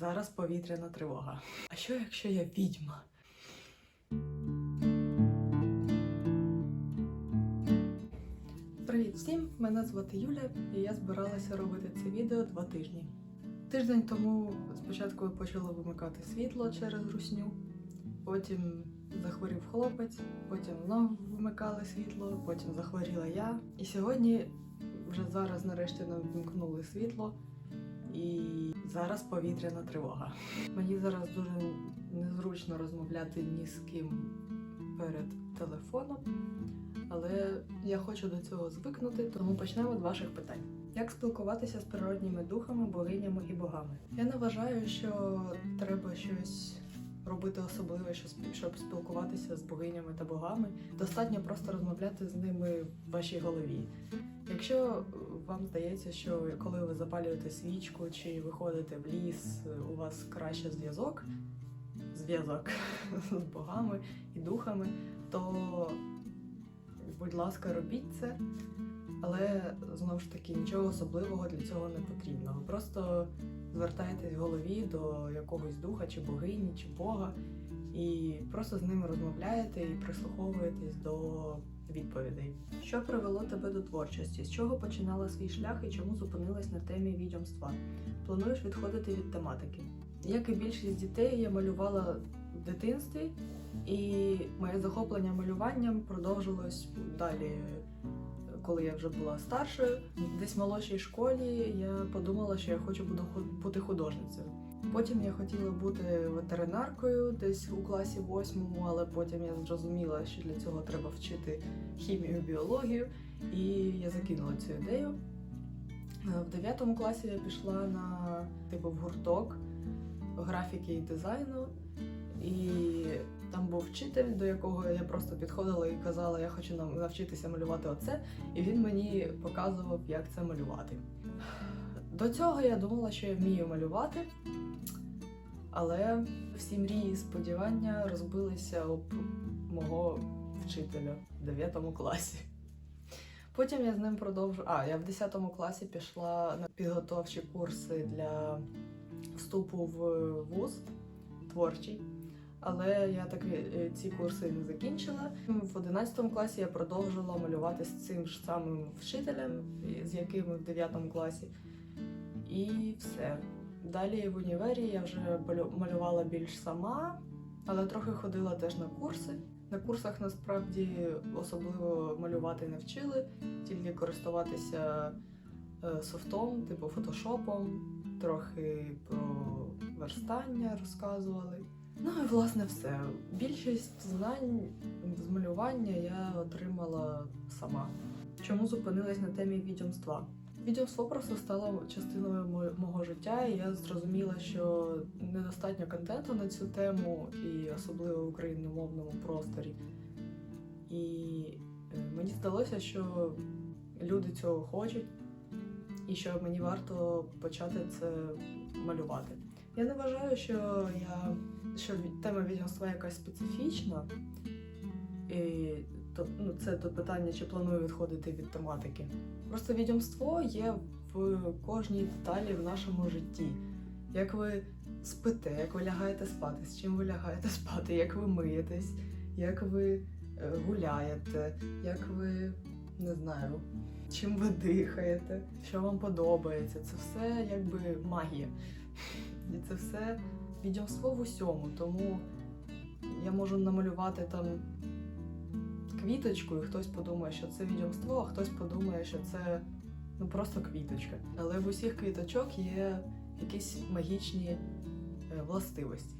Зараз повітряна тривога. А що якщо я відьма? Привіт всім! Мене звати Юля, і я збиралася робити це відео два тижні. Тиждень тому спочатку я почала вимикати світло через русню, потім захворів хлопець, потім знову вимикали світло, потім захворіла я. І сьогодні, вже зараз нарешті нам вимкнули світло, і зараз повітряна тривога. Мені зараз дуже незручно розмовляти ні з ким перед телефоном, але я хочу до цього звикнути, тому почнемо з ваших питань. Як спілкуватися з природніми духами, богинями і богами? Я не вважаю, що треба щось робити особливе, щоб спілкуватися з богинями та богами. Достатньо просто розмовляти з ними в вашій голові. Якщо вам здається, що коли ви запалюєте свічку чи виходите в ліс, у вас краще зв'язок, зв'язок з богами і духами, то будь ласка, робіть це. Але знову ж таки нічого особливого для цього не потрібно. Ви просто звертаєтесь в голові до якогось духа, чи богині, чи Бога, і просто з ними розмовляєте і прислуховуєтесь до відповідей. Що привело тебе до творчості? З чого починала свій шлях і чому зупинилась на темі відьомства? Плануєш відходити від тематики? Як і більшість дітей, я малювала в дитинстві, і моє захоплення малюванням продовжилось далі. Коли я вже була старшою, десь в молодшій школі я подумала, що я хочу бути художницею. Потім я хотіла бути ветеринаркою десь у класі восьмому, але потім я зрозуміла, що для цього треба вчити хімію, біологію, і я закинула цю ідею. Е, В 9 класі я пішла на типу в гурток графіки і дизайну, і там був вчитель, до якого я просто підходила і казала, я хочу навчитися малювати оце, і він мені показував, як це малювати. До цього я думала, що я вмію малювати, але всі мрії і сподівання розбилися об мого вчителя в 9 класі. Потім я з ним продовжу. А, я в 10 класі пішла на підготовчі курси для вступу в вуз творчий. Але я так е, ці курси не закінчила. В 11 класі я продовжила малювати з цим ж самим вчителем, з яким в 9 класі. І все. Далі в універі я вже малювала більш сама, але трохи ходила теж на курси. На курсах насправді особливо малювати не вчили, тільки користуватися е, софтом, типу фотошопом, трохи про верстання розказували. Ну і власне все. Більшість знань з малювання я отримала сама. Чому зупинилась на темі відьомства? Відьомство просто стало частиною мо- мого життя, і я зрозуміла, що недостатньо контенту на цю тему, і особливо в україномовному просторі. І е, мені здалося, що люди цього хочуть, і що мені варто почати це малювати. Я не вважаю, що я що тема відьомства якась специфічна. І то, ну, це до питання, чи планую відходити від тематики. Просто відьомство є в кожній деталі в нашому житті. Як ви спите, як ви лягаєте спати, з чим ви лягаєте спати, як ви миєтесь, як ви е, гуляєте, як ви не знаю, чим ви дихаєте, що вам подобається. Це все якби магія. І це все відьомство в усьому. Тому я можу намалювати там квіточку, і хтось подумає, що це відьомство, а хтось подумає, що це ну просто квіточка. Але в усіх квіточок є якісь магічні е, властивості.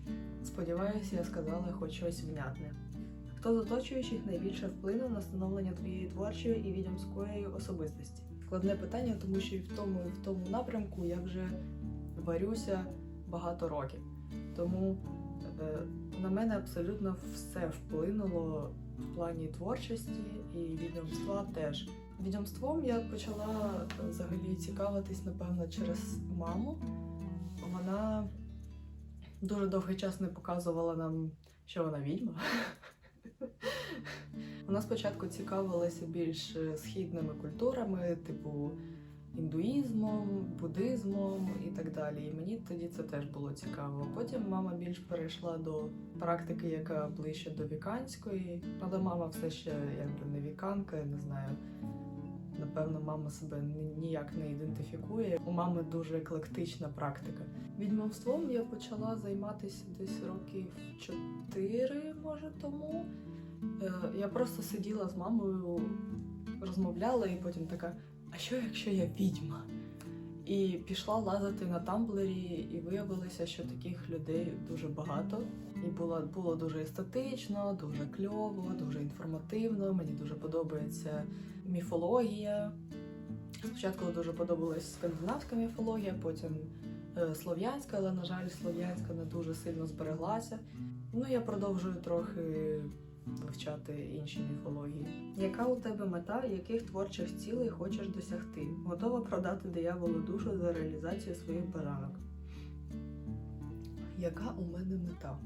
Сподіваюся, я сказала хоч щось внятне. Хто з оточуючих найбільше вплинув на становлення твоєї творчої і відьомської особистості? Складне питання, тому що і в тому, і в тому напрямку я вже варюся багато років. Тому е, на мене абсолютно все вплинуло в плані творчості і відьомства теж. Відьомством я почала е, взагалі цікавитись, напевно, через маму. Вона дуже довгий час не показувала нам, що вона відьма. Вона спочатку цікавилася більш е, східними культурами, типу індуїзмом, буддизмом і так далі. І мені тоді це теж було цікаво. Потім мама більш перейшла до практики, яка ближче до віканської. Але мама все ще якби не віканка, я не знаю. Напевно, мама себе ніяк не ідентифікує. У мами дуже еклектична практика. Відьмовством я почала займатися десь років чотири, може тому. Е, Я просто сиділа з мамою, розмовляла, і потім така: а що якщо я відьма? І пішла лазити на тамблері, і виявилося, що таких людей дуже багато. І було, було дуже естетично, дуже кльово, дуже інформативно. Мені дуже подобається міфологія. Спочатку дуже подобалась скандинавська міфологія, потім е, слов'янська, але, на жаль, слов'янська не дуже сильно збереглася. Ну, я продовжую трохи вивчати інші міфології. Яка у тебе мета, яких творчих цілей хочеш досягти? Готова продати дияволу душу за реалізацію своїх бажанок? Яка у мене мета?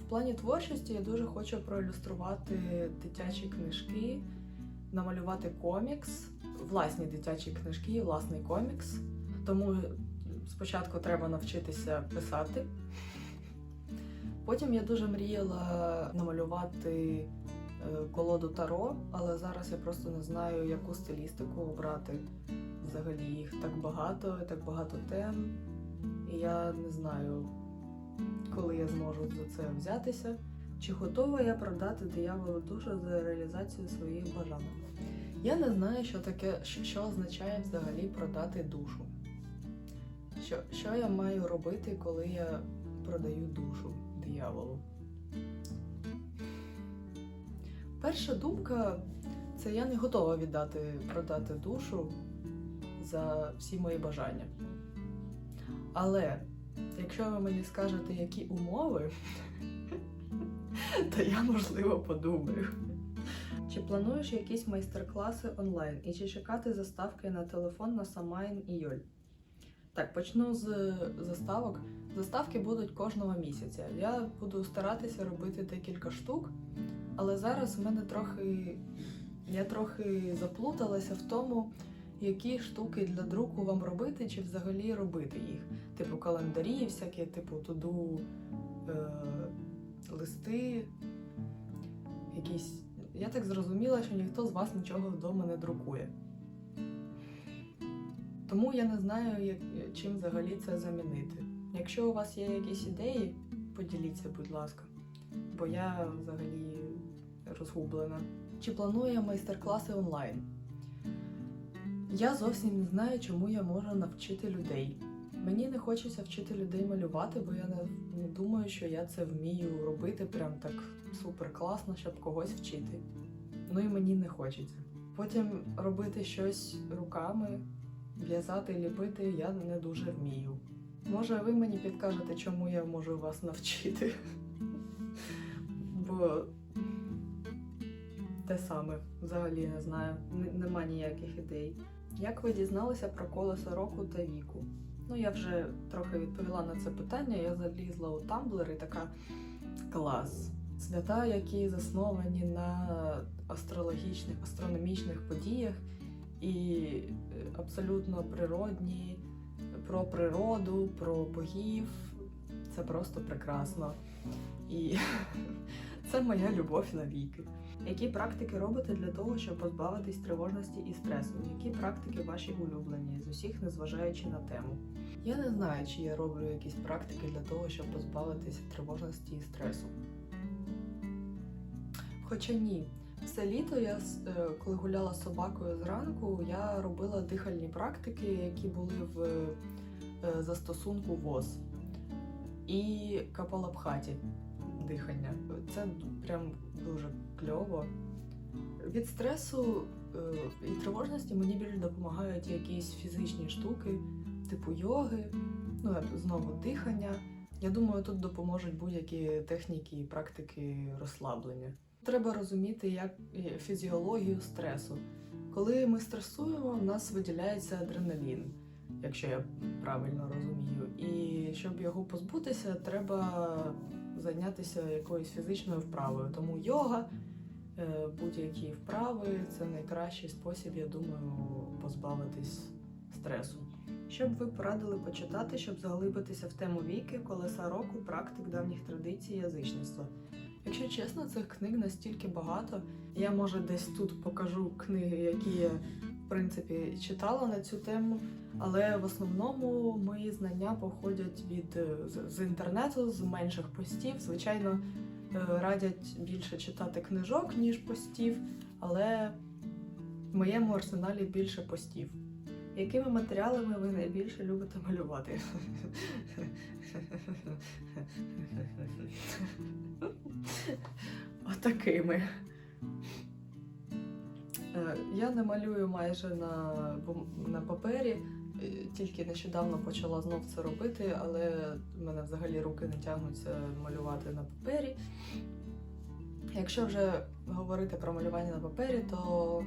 В плані творчості я дуже хочу проілюструвати дитячі книжки, намалювати комікс, власні дитячі книжки, і власний комікс. Тому спочатку треба навчитися писати. Потім я дуже мріяла намалювати е, колоду Таро, але зараз я просто не знаю, яку стилістику обрати. Взагалі їх так багато, так багато тем. І я не знаю, коли я зможу за це взятися. Чи готова я продати дияволу душу за реалізацію своїх бажань? Я не знаю, що таке, що, означає взагалі продати душу. Що, що я маю робити, коли я продаю душу дияволу? Перша думка це я не готова віддати продати душу за всі мої бажання. Але якщо ви мені скажете, які умови, то я можливо подумаю. Чи плануєш якісь майстер-класи онлайн і чи чекати заставки на телефон на Самайн і Йоль? Так, почну з заставок. Заставки будуть кожного місяця. Я буду старатися робити декілька штук, але зараз в мене трохи. Я трохи заплуталася в тому, які штуки для друку вам робити, чи взагалі робити їх. Типу календарі, всякі, типу туду, е, листи, якісь. Я так зрозуміла, що ніхто з вас нічого вдома не друкує. Тому я не знаю, як, чим взагалі це замінити. Якщо у вас є якісь ідеї, поділіться, будь ласка, бо я взагалі розгублена. Чи планую майстер-класи онлайн? Я зовсім не знаю, чому я можу навчити людей. Мені не хочеться вчити людей малювати, бо я не, думаю, що я це вмію робити прям так супер класно, щоб когось вчити. Ну і мені не хочеться. Потім робити щось руками, в'язати, ліпити я не дуже вмію. Може, ви мені підкажете, чому я можу вас навчити? Бо те саме взагалі не знаю, нема ніяких ідей. Як ви дізналися про колесо року та віку? Ну, я вже трохи відповіла на це питання. Я залізла у Tumblr і така клас. Свята, які засновані на астрологічних, астрономічних подіях і е, абсолютно природні, про природу, про богів. Це просто прекрасно. І це моя любов навіки. Які практики робите для того, щоб позбавитись тривожності і стресу? Які практики ваші улюблені, з усіх незважаючи на тему? Я не знаю, чи я роблю якісь практики для того, щоб позбавитися тривожності і стресу. Хоча ні, все літо я е, коли гуляла з собакою зранку, я робила дихальні практики, які були в е, застосунку ВОЗ і капалабхаті дихання. Це прям дуже кльово. Від стресу е, і тривожності мені більше допомагають якісь фізичні штуки, типу йоги, ну знову дихання. Я думаю, тут допоможуть будь-які техніки і практики розслаблення. Треба розуміти, як е, фізіологію стресу. Коли ми стресуємо, в нас виділяється адреналін, якщо я правильно розумію. І щоб його позбутися, треба зайнятися якоюсь фізичною вправою. Тому йога, е, будь-які вправи це найкращий спосіб, я думаю, позбавитись стресу. Що б ви порадили почитати, щоб заглибитися в тему віки, колеса року, практик давніх традицій язичництва? Якщо чесно, цих книг настільки багато. Я може десь тут покажу книги, які я в принципі читала на цю тему, але в основному мої знання походять від е, з, інтернету, з менших постів. Звичайно, е, радять більше читати книжок, ніж постів, але в моєму арсеналі більше постів. Якими матеріалами ви найбільше любите малювати? Отакими. Е, Я не малюю майже на, на папері, е, тільки нещодавно почала знов це робити, але в мене взагалі руки не тягнуться малювати на папері. Якщо вже говорити про малювання на папері, то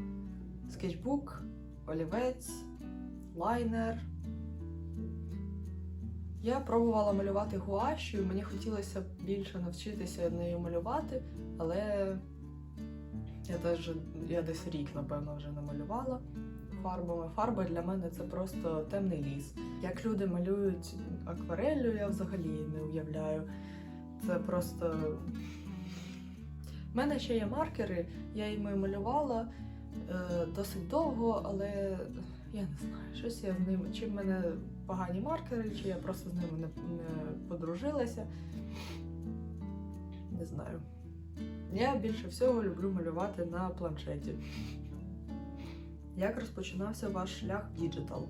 скетчбук, олівець, лайнер. Я пробувала малювати гуашю, мені хотілося більше навчитися нею малювати, але я теж я десь рік, напевно, вже намалювала фарбами. Фарба для мене це просто темний ліс. Як люди малюють аквареллю, я взагалі не уявляю. Це просто. У мене ще є маркери, я їми малювала е, досить довго, але я не знаю, щось я з ними. Чи в мене погані маркери, чи я просто з ними не, не подружилася. Не знаю. Я більше всього люблю малювати на планшеті. Як розпочинався ваш шлях в діджитал?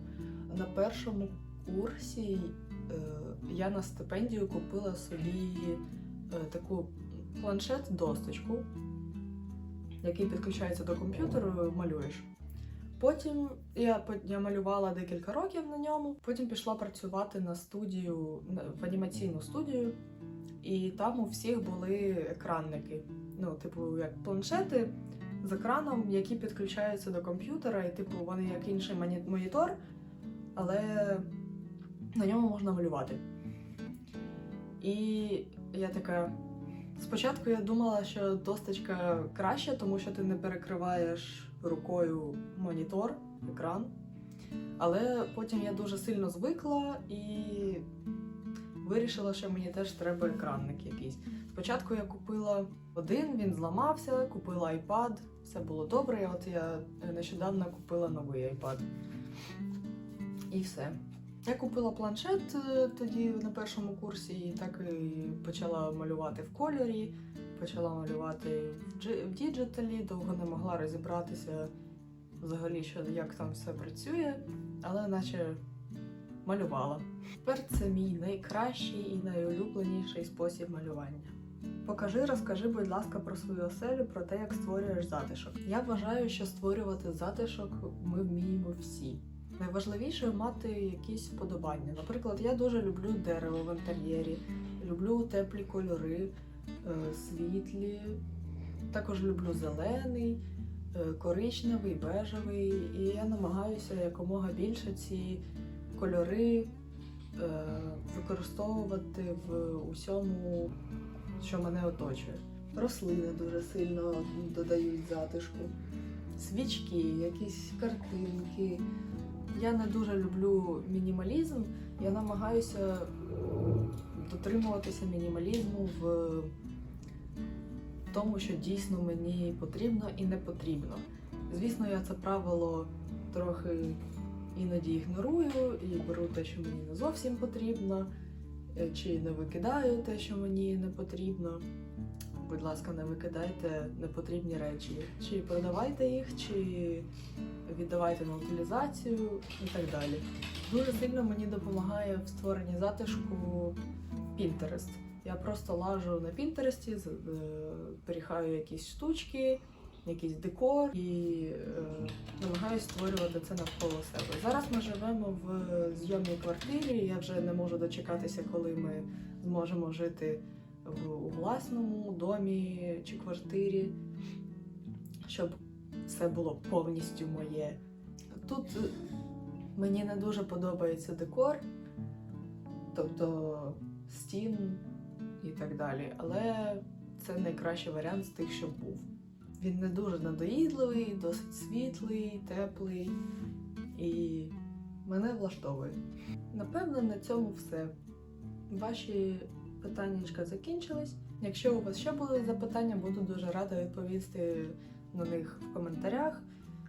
На першому курсі е, я на стипендію купила собі е, таку планшет-досточку, який підключається до комп'ютеру, малюєш. Потім я, я малювала декілька років на ньому, потім пішла працювати на студію, в анімаційну студію, і там у всіх були екранники. Ну, типу, як планшети з екраном, які підключаються до комп'ютера, і типу вони як інший моні- монітор, але на ньому можна малювати. І я така. Спочатку я думала, що досточка краще, тому що ти не перекриваєш рукою монітор, екран. Але потім я дуже сильно звикла і вирішила, що мені теж треба екранник якийсь. Спочатку я купила один, він зламався, купила iPad, все було добре. От я нещодавно купила новий iPad. І все. Я купила планшет е, тоді на першому курсі, і так і почала малювати в кольорі, почала малювати в діджиталі, довго не могла розібратися взагалі, що як там все працює, але наче малювала. Тепер це мій найкращий і найулюбленіший спосіб малювання. Покажи, розкажи, будь ласка, про свою оселю, про те, як створюєш затишок. Я вважаю, що створювати затишок ми вміємо всі. Найважливіше мати якісь вподобання. Наприклад, я дуже люблю дерево в інтер'єрі, люблю теплі кольори, світлі. Також люблю зелений, е, коричневий, бежевий. І я намагаюся якомога більше ці кольори е, використовувати в усьому, що мене оточує. Рослини дуже сильно додають затишку, свічки, якісь картинки. Я не дуже люблю мінімалізм. Я намагаюся е, дотримуватися мінімалізму в тому, що дійсно мені потрібно і не потрібно. Звісно, я це правило трохи іноді ігнорую і беру те, що мені не зовсім потрібно, е, чи не викидаю те, що мені не потрібно. Будь ласка, не викидайте непотрібні речі. Чи продавайте їх, чи віддавайте на утилізацію і так далі. Дуже сильно мені допомагає в створенні затишку Pinterest. Я просто лажу на Пінтересті, перехаю якісь штучки, якийсь декор і е, намагаюся створювати це навколо себе. Зараз ми живемо в зйомній квартирі. Я вже не можу дочекатися, коли ми зможемо жити у власному домі чи квартирі, щоб все було повністю моє. Тут е, мені не дуже подобається декор, тобто стін і так далі. Але це найкращий варіант з тих, що був. Він не дуже надоїдливий, досить світлий, теплий і мене влаштовує. Напевно, на цьому все. Ваші питаннячка закінчились. Якщо у вас ще були запитання, буду дуже рада відповісти на них в коментарях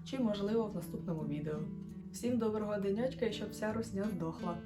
чи, можливо, в наступному відео. Всім доброго денечка і щоб вся русня здохла!